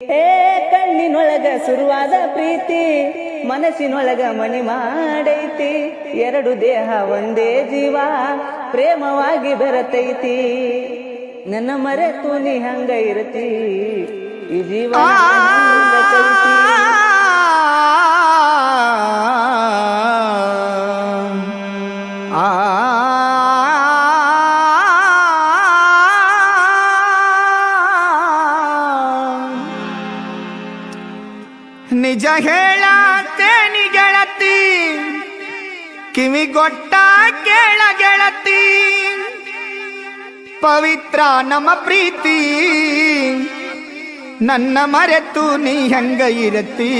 ಹೇ ಕಣ್ಣಿನೊಳಗ ಶುರುವಾದ ಪ್ರೀತಿ, ಮನಸ್ಸಿನೊಳಗ ಮಣಿ ಮಾಡೈತಿ. ಎರಡು ದೇಹ ಒಂದೇ ಜೀವ, ಪ್ರೇಮವಾಗಿ ಬೆರತೈತಿ. ನನ್ನ ಮರೆತು ನೀ ಹಂಗ ಇರತಿ, ಈ ಜೀವ ನಿಜ ಹೇಳತ್ತೇನಿ ಗೆಳತಿ. ಕಿವಿಗೊಟ್ಟ ಕೇಳ ಗೆಳತಿ. ಪವಿತ್ರ ನಮ್ಮ ಪ್ರೀತಿ. ನನ್ನ ಮರೆತು ನೀ ಹೆಂಗ ಇರತಿ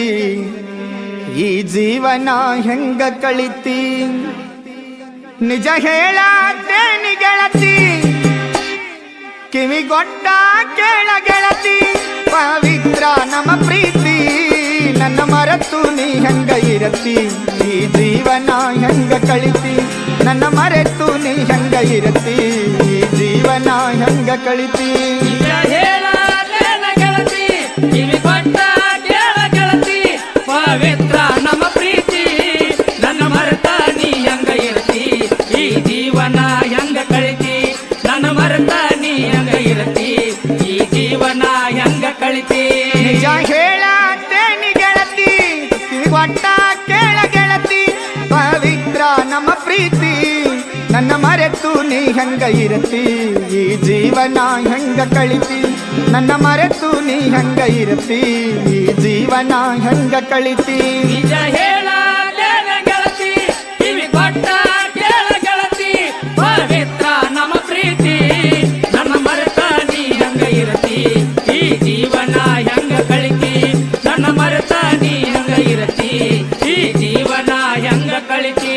ಈ ಜೀವನ ಹೆಂಗ ಕಳಿತಿ? ನಿಜ ಹೇಳತ್ತೇನಿ ಗೆಳತಿ. ಕಿವಿಗೊಟ್ಟ ಕೇಳ ಗೆಳತಿ. ಪವಿತ್ರ ನಮ್ಮ ಪ್ರೀತಿ. ನನ್ನ ಮರೆತು ನೀ ಹೆಂಗ ಇರತಿ ಈ ಜೀವನ ಹೆಂಗ ಕಳಿತಿ ನನ್ನ ಮರೆತು ನೀ ಹೆಂಗ ಇರತಿ ಈ ಜೀವನ ಹೆಂಗ ಕಳಿತಿ ನಿಜ ಹೇಳಲೇನ ಗೆಳತಿ ಹೆಂಗ ಇರತಿ ಈ ಜೀವನ ಹೆಂಗ ಕಳಿತಿ ನನ್ನ ಮರೆತು ನೀ ಹೆಂಗ ಇರತಿ ಈ ಜೀವನ ಹೆಂಗ ಕಳಿತಿ ನಿಜ ಹೇಳಲೇನ ಗೆಳತಿ ಕಿವಿ ಕೊಟ್ಟ ಕೇಳ ಗೆಳತಿ ಪವಿತ್ರ ನಮ್ಮ ಪ್ರೀತಿ ನನ್ನ ಮರೆತ ನೀ ಹೆಂಗ ಇರತಿ ಈ ಜೀವನ ಹೆಂಗ ಕಳಿತಿ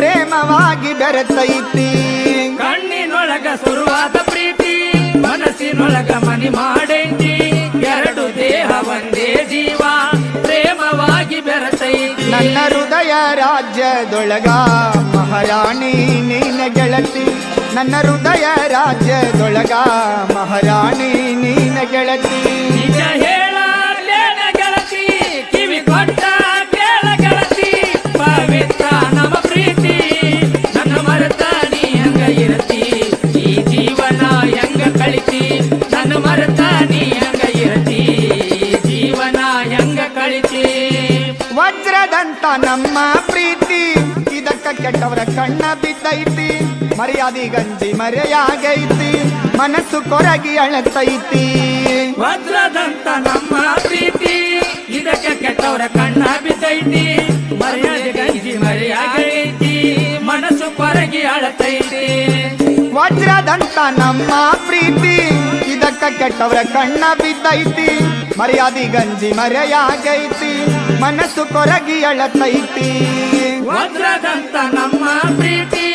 ಪ್ರೇಮವಾಗಿ ಬೆರೆತೈತಿ ಕಣ್ಣಿನೊಳಗ ಶುರುವಾದ ಪ್ರೀತಿ ಮನಸ್ಸಿನೊಳಗ ಮನಿ ಮಾಡೈತಿ. ಎರಡು ದೇಹ ಒಂದೇ ಜೀವ ಪ್ರೇಮವಾಗಿ ಬೆರೆತೈತಿ ನನ್ನ ಹೃದಯ ರಾಜ್ಯದೊಳಗ ಮಹಾರಾಣಿ ನೀನ ಗೆಳತಿ. ನನ್ನ ಹೃದಯ ರಾಜ್ಯದೊಳಗ ಮಹಾರಾಣಿ ನೀನ ಗೆಳತಿ. ನಮ್ಮ ಪ್ರೀತಿ. ಇದಕ್ಕ ಕೆಟ್ಟವರ ಕಣ್ಣ ಬಿದ್ದೈತಿ. ಮರ್ಯಾದಿ ಗಂಜಿ ಮರೆಯಾಗೈತಿ. ಮನಸ್ಸು ಕೊರಗಿ ಅಳತೈತಿ. ವಜ್ರದಂತ ನಮ್ಮ ಪ್ರೀತಿ. ಇದಕ್ಕೆ ಕೆಟ್ಟವರ ಕಣ್ಣ ಬಿದ್ದೈತಿ. ಮರ್ಯಾದೆ ಗಂಜಿ ಮರೆಯಾಗೈತಿ. ಮನಸ್ಸು ಕೊರಗಿ ಅಳತೈತಿ. ವಜ್ರದಂತ ನಮ್ಮ ಪ್ರೀತಿ. ಇದಕ್ಕ ಕೆಟ್ಟವರ ಕಣ್ಣ ಬಿದ್ದೈತಿ. ಮರ್ಯಾದಿ ಗಂಜಿ ಮರೆಯಾಗೈತಿ. ಮನಸ್ಸು ಕೊರಗಿ ಅಳತೈತಿ. ವಜ್ರದಂತ ನಮ್ಮ ಪ್ರೀತಿ,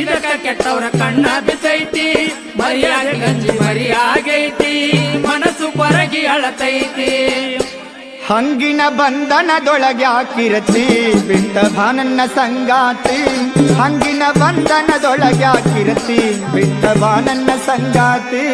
ಇದಕ್ಕ ಕೆಟ್ಟವರ ಕಣ್ಣ ಬಿದ್ದೈತಿ. ಮರ್ಯಾದಿ ಗಂಜಿ ಮರಿಯಾಗೈತಿ. ಮನಸ್ಸು ಕೊರಗಿ ಅಳತೈತಿ. ಹಂಗಿನ ಬಂಧನದೊಳಗೆ ಹಾಕಿರತಿ ಬಿಟ್ಟ ಬಾನನ್ನ ಸಂಗಾತಿ. ಹಂಗಿನ ಬಂಧನದೊಳಗೆ ಹಾಕಿರತಿ ಬಿಟ್ಟ ಬಾನನ್ನ ಸಂಗಾತಿ.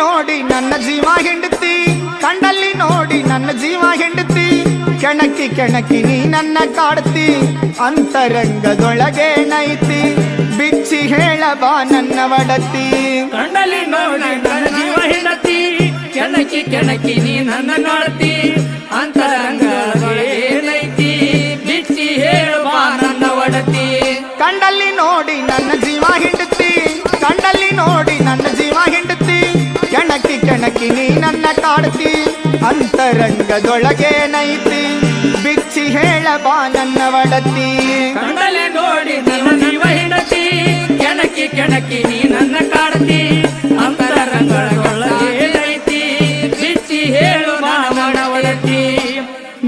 ನೋಡಿ ನನ್ನ ಜೀವ ಹೆಂಡತಿ. ಕಣ್ಣಲ್ಲಿ ನೋಡಿ ನನ್ನ ಜೀವ ಹೆಂಡತಿ. ಕೆಣಕಿ ಕೆಣಕಿ ನೀ ನನ್ನ ಕಾಡ್ತಿ. ಅಂತರಂಗದೊಳಗೆ ನೈತಿ. ಬಿಚ್ಚಿ ಹೇಳಬಾ ನನ್ನ ಒಡತಿ. ಕಣ್ಣಲ್ಲಿ ನೋಡಿ ನನ್ನ ಜೀವ ಹೆಂಡತಿ. ಕೆಣಕಿ ಕೆಣಕಿ ನೀ ನನ್ನ ಕಾಡ್ತಿ. ಅಂತರಂಗದೊಳಗೆ ನೈತಿ. ಬಿಚ್ಚಿ ಹೇಳುವ ನನ್ನ ಒಡತಿ. ಕಣ್ಣಲ್ಲಿ ನೋಡಿ ನನ್ನ ಜೀವ ಹಿಂಡತಿ. ಜಗದೊಳಗೇನೈತಿ ಬಿಚ್ಚಿ ಹೇಳ ಬಾ ನನ್ನ ಒಡತಿ. ಕಂಡಲೆ ನೋಡಿ ನನ್ನ ಹೆಂಡತಿ ಕೆಣಕಿ ಕೆಣಕಿ ನೀ ನನ್ನ ಕಾಡತಿ. ಅಂತರಂಗಳೊಳಗೇನೈತಿ ಬಿಚ್ಚಿ ಹೇಳು ನನ್ನ ಒಡತಿ.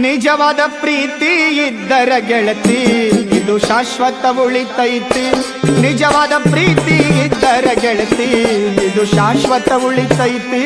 ನಿಜವಾದ ಪ್ರೀತಿ ಇದ್ದರ ಗೆಳತಿ ಇದು ಶಾಶ್ವತ ಉಳಿತೈತಿ. ನಿಜವಾದ ಪ್ರೀತಿ ಇದ್ದರ ಗೆಳತಿ ಇದು ಶಾಶ್ವತ ಉಳಿತೈತಿ.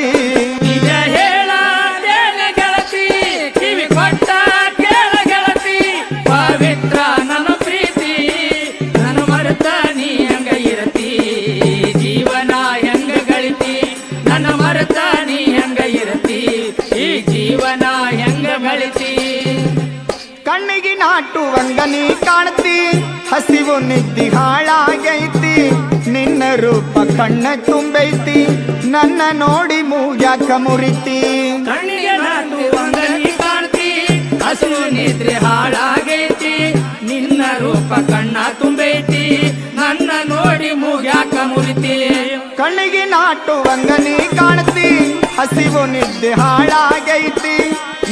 ಕಣ್ಣಿಗೆ ನಾಟುವಂಗ ನೀ ಕಾಣ್ತಿ ಹಸಿವು ನಿದ್ದಿ ಹಾಳಾಗೈತಿ. ನಿನ್ನ ರೂಪ ಕಣ್ಣ ತುಂಬೈತಿ ನನ್ನ ನೋಡಿ ಮೂಗ್ಯಾಕ ಕಮುರಿತಿ ಕಣ್ಣಿಗೆ ಕಾಣ್ತಿ ಹಸಿವು ನಿದ್ರೆ ಹಾಳಾಗೈತಿ. ನಿನ್ನ ರೂಪ ಕಣ್ಣ ತುಂಬೈತಿ ನನ್ನ ನೋಡಿ ಮೂಗ್ಯಾಕ ಮುರಿತಿ. ಕಣ್ಣಿಗೆ ನಾಟುವಂಗ ನೀ ಕಾಣ್ತಿ ಹಸಿವು ನಿದ್ದೆ ಹಾಳಾಗೈತಿ.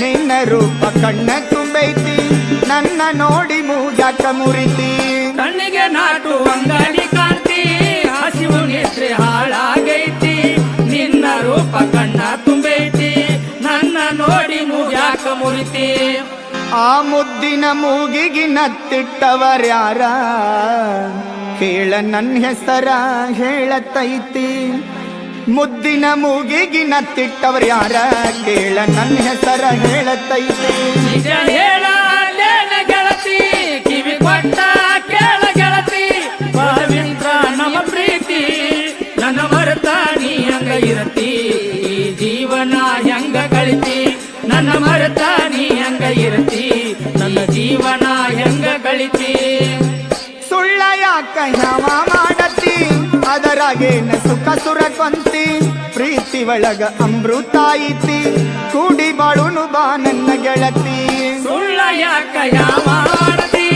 ನಿನ್ನ ರೂಪ ಕಣ್ಣ ತುಂಬೈತಿ. ನನ್ನ ನೋಡಿ ಮೂಗ್ಯಾಕ ಮುರಿತಿ. ಕಣ್ಣಿಗೆ ನಾಟು ಅಂಗಡಿ ಕಾಣ್ತಿ ಹಸಿವು ನಿದ್ರೆ ಹಾಳಾಗೈತಿ ನಿನ್ನ ರೂಪ ಕಣ್ಣ ತುಂಬೈತಿ ನನ್ನ ನೋಡಿ ಮೂಗ್ಯಾಕ ಮುರಿತಿ. ಆ ಮುದ್ದಿನ ಮೂಗಿಗೆ ನತ್ತಿಟ್ಟವರ್ಯಾರ ಕೇಳ ನನ್ನ ಹೆಸರ ಹೇಳತೈತಿ. ಮುದ್ದಿನ ಮೂಗಿಗೆ ನತ್ತಿಟ್ಟವರ್ಯಾರ ಕೇಳ ನನ್ನ ಹೆಸರ ಹೇಳತೈತಿ. ನಿಜ ಹೇಳ ಗೆಳತಿ ಕಿವಿ ಕೊಟ್ಟ ಕೇಳ ಗೆಳತಿ ಪವಿತ್ರ ನಮ್ಮ ಪ್ರೀತಿ ನನ್ನ ಮರೆತ ನೀ ಹಂಗ ಇರತಿ ಈ ಜೀವನ ಹೆಂಗ ಗಳಿತಿ ನನ್ನ ಮರೆತ ನೀ ಹಂಗ ಇರತಿ ನನ್ನ ಜೀವನ ಹೆಂಗ ಗಳಿತಿ ಸುಳ್ಳ ಯಾಕ ಯಾವ ಮಾಡತಿ ಅದರಾಗೇನ ಸುಖ ಸುರಕೊಂತಿ ಪ್ರೀತಿ ಒಳಗ ಅಮೃತ ಐತಿ. ಕೂಡಿ ಬಾಳುನು ಬಾ ನನ್ನ ಗೆಳತಿ. ಸುಳ್ಳ ಯಾಕ ಯಾವ ಆಡತಿ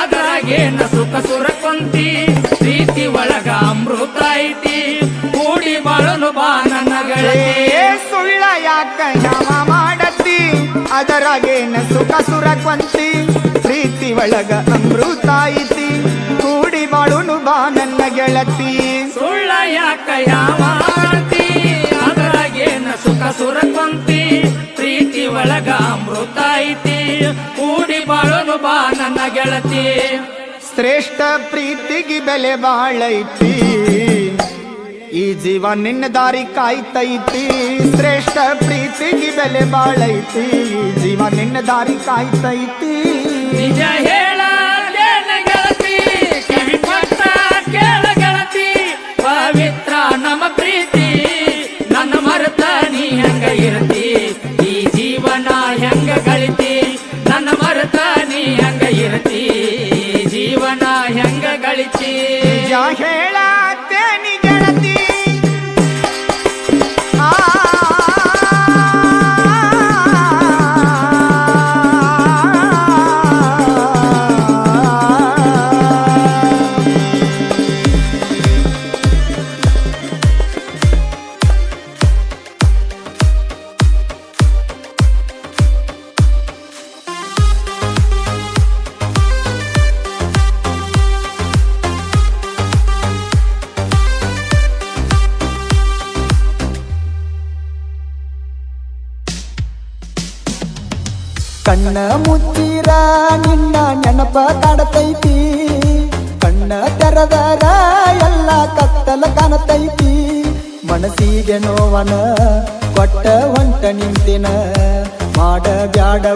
ಅದ್ರಾಗೇನ ಸುಖ ಸುರಕೊಂತಿ? ಪ್ರೀತಿ ಒಳಗ ಅಮೃತ ಐತಿ. ಕೂಡಿ ಬಾಳುನು ಬಾ ನನ್ನ ಗೆಳತಿ. ಸುಳ್ಳ ಯಾಕ ಯಾವ ಮಾಡತಿ? ಅದರಾಗೇನ ಸುಖ ಸುರಕೊಂತಿ. ಪ್ರೀತಿ ಒಳಗ ಅಮೃತ ಐತಿ. ಬಾಳುನು ಬಾ ನನ್ನ ಗೆಳತಿ. ಸುಳ್ಳ ಯಾಕ ಯಾವ ಅದರಾಗೇನ ಸುಖ ಸುರಕೊಂತಿ ಪ್ರೀತಿ ಒಳಗ ಅಮೃತ ಐತಿ. ಕೂಡಿ ಬಾಳುನು ಬಾ ನನ್ನ ಗೆಳತಿ. ಶ್ರೇಷ್ಠ ಪ್ರೀತಿಗೆ ಬೆಲೆ ಬಾಳೈತಿ. ಈ ಜೀವ ನಿನ್ನ ದಾರಿ ಕಾಯ್ತೈತಿ. ಶ್ರೇಷ್ಠ ಪ್ರೀತಿಗೆ ಬೆಲೆ ಬಾಳೈತಿ. ಈ ಜೀವ ನಿನ್ನ ದಾರಿ ಕಾಯ್ತೈತಿ. ನಿಜ ಹೇಳ ಕಣ್ಣ ಮುಚ್ಚಿರ, ನಿನ್ನ ನೆನಪ ಕಾಡತೈತಿ. ಕಣ್ಣ ತೆರದರ, ಎಲ್ಲ ಕತ್ತಲ ಕಾಣತೈತಿ. ಮನಸ್ಸಿಗೆ ನೋವನ, ಕೊಟ್ಟ ಹೊಂಟ ನಿಂತಿನ, ಮಾಡ ಬ್ಯಾಡ